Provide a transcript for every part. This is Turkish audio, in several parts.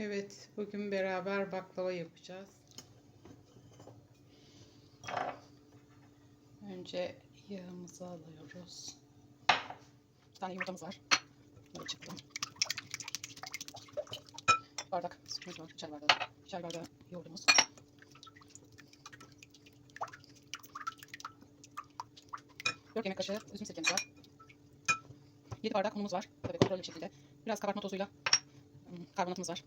Evet, bugün beraber baklava yapacağız. Önce yağımızı alıyoruz. Bir tane yumurtamız var. Böyle çıktı. Bardak sütümüz var. Çay bardağı. Çay bardağı yoğurdumuz. Dört yemek kaşığı üzüm sirkemiz var. 7 bardak unumuz var. Tabii kontrollü bir şekilde. Biraz kabartma tozuyla ım, karbonatımız var.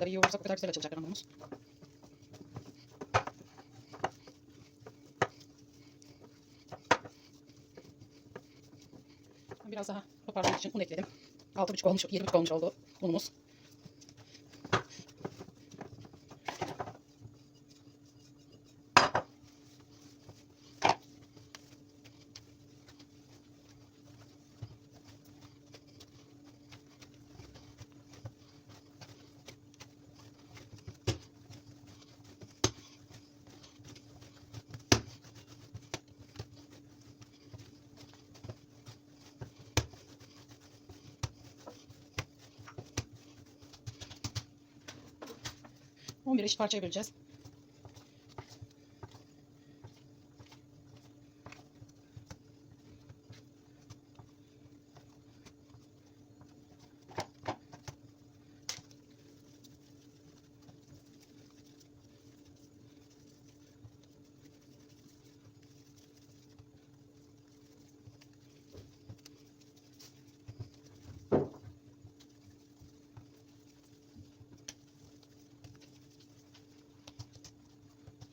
Kadar iyi yoğurursak o kadar güzel açılacak hamurumuz. Biraz daha toparlamak için un ekledim. 6,5 olmuş, 7,5 olmuş oldu unumuz. On bir eşit parçaya böleceğiz.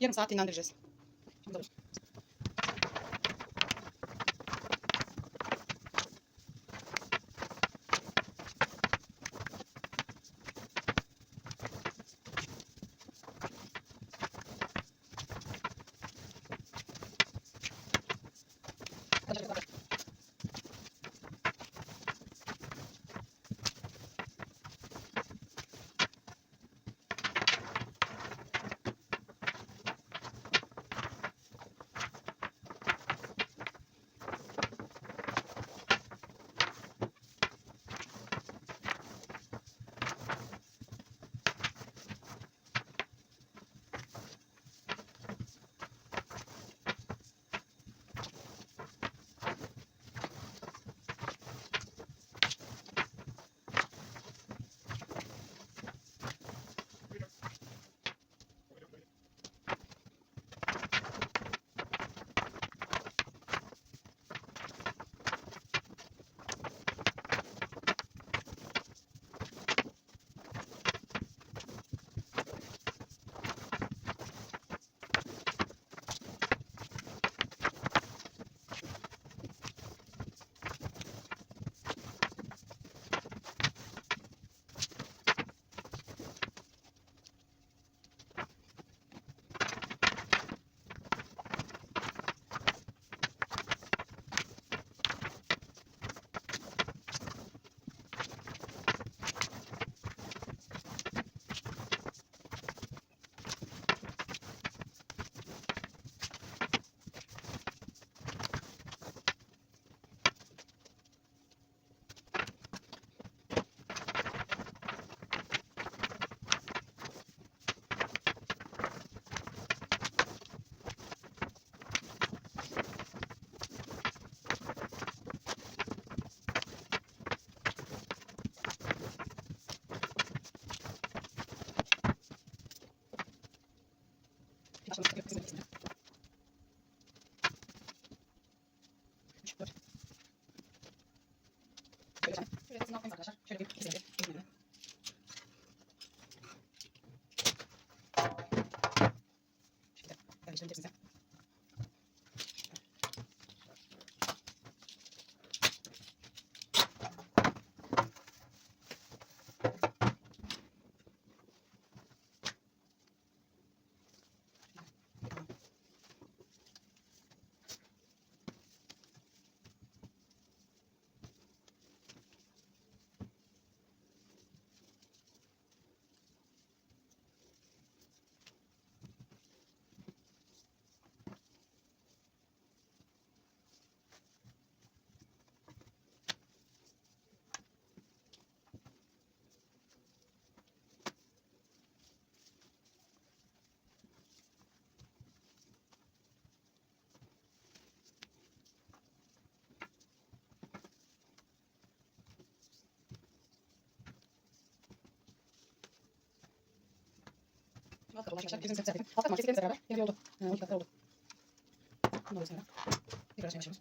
Yarım saat dinlendireceğiz. Gracias. Kaldı arkadaşlar. Bizim sepeti. Alt takma kesiklerimizle beraber yine bir oldu. Ee, 12 dakika oldu. Bunu da. Tekrar başlıyoruz.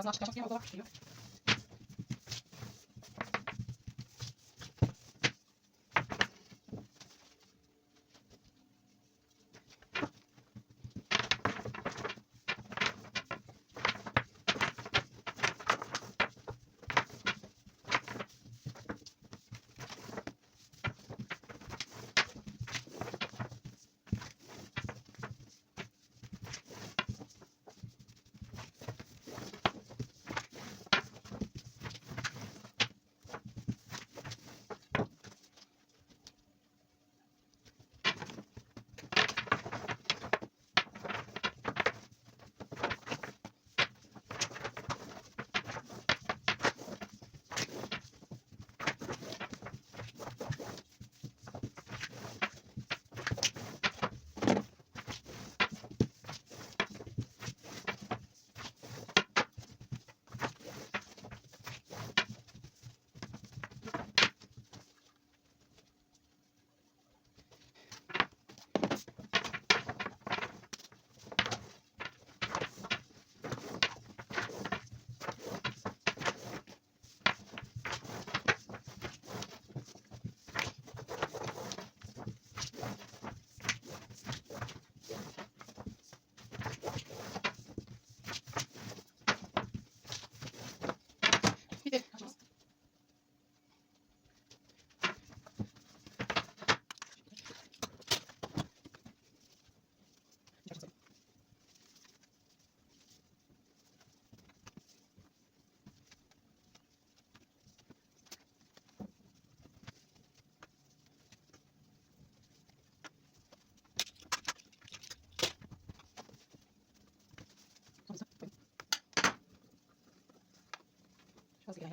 casa, acho que já tinha rodado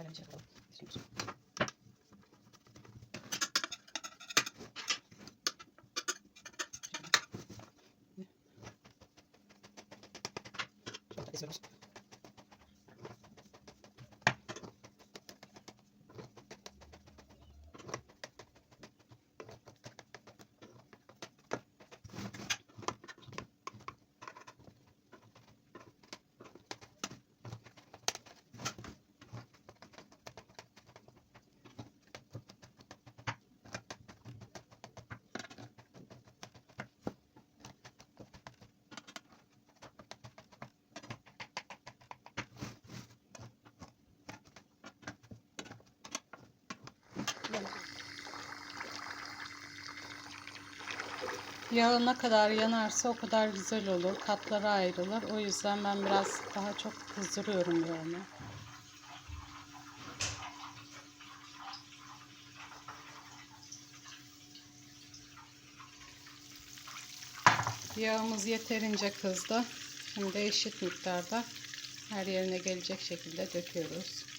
Валя взяла. Снюс. Katalım. İstiyoruz. Şöyle kesiyoruz. Yağı ne kadar yanarsa o kadar güzel olur. Katları ayrılır. O yüzden ben biraz daha çok kızdırıyorum yağını. Yağımız yeterince kızdı. Şimdi eşit miktarda her yerine gelecek şekilde döküyoruz.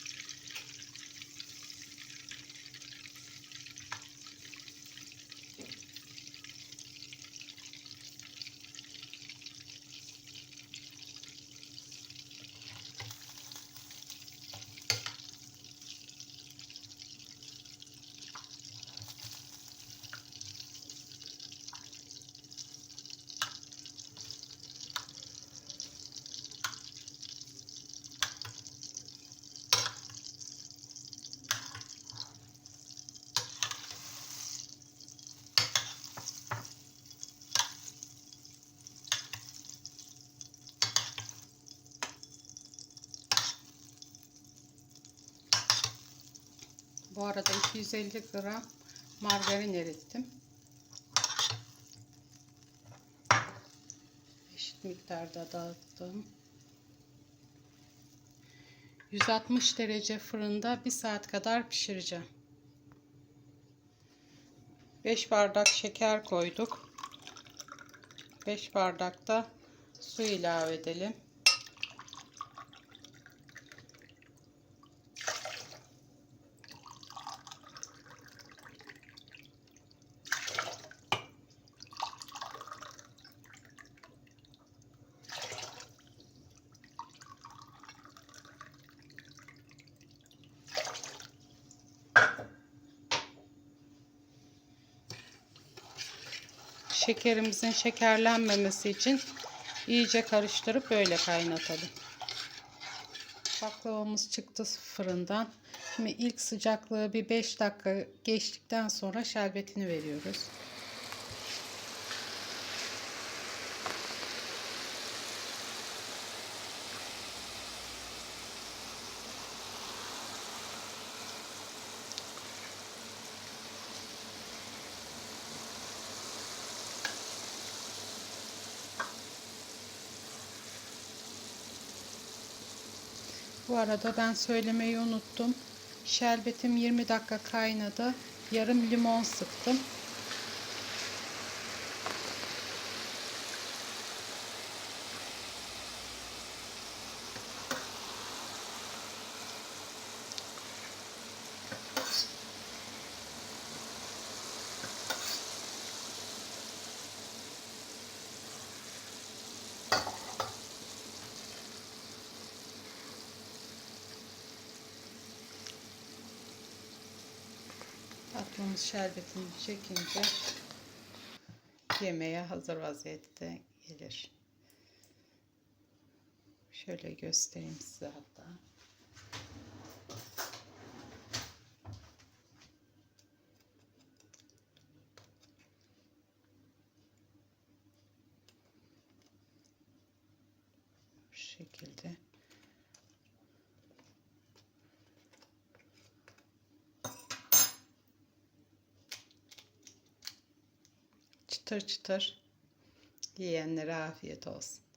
Bu arada 250 gram margarin erittim. Eşit miktarda dağıttım. 160 derece fırında 1 saat kadar pişireceğim. 5 bardak şeker koyduk. 5 bardak da su ilave edelim. Şekerimizin şekerlenmemesi için iyice karıştırıp böyle kaynatalım. Baklavamız çıktı fırından. Şimdi ilk sıcaklığı bir 5 dakika geçtikten sonra şerbetini veriyoruz. Bu arada ben söylemeyi unuttum. Şerbetim 20 dakika kaynadı. Yarım limon sıktım. Tatlımız şerbetini çekince yemeğe hazır vaziyette gelir. Şöyle göstereyim size hatta. Bu şekilde. Çıtır çıtır yiyenlere afiyet olsun.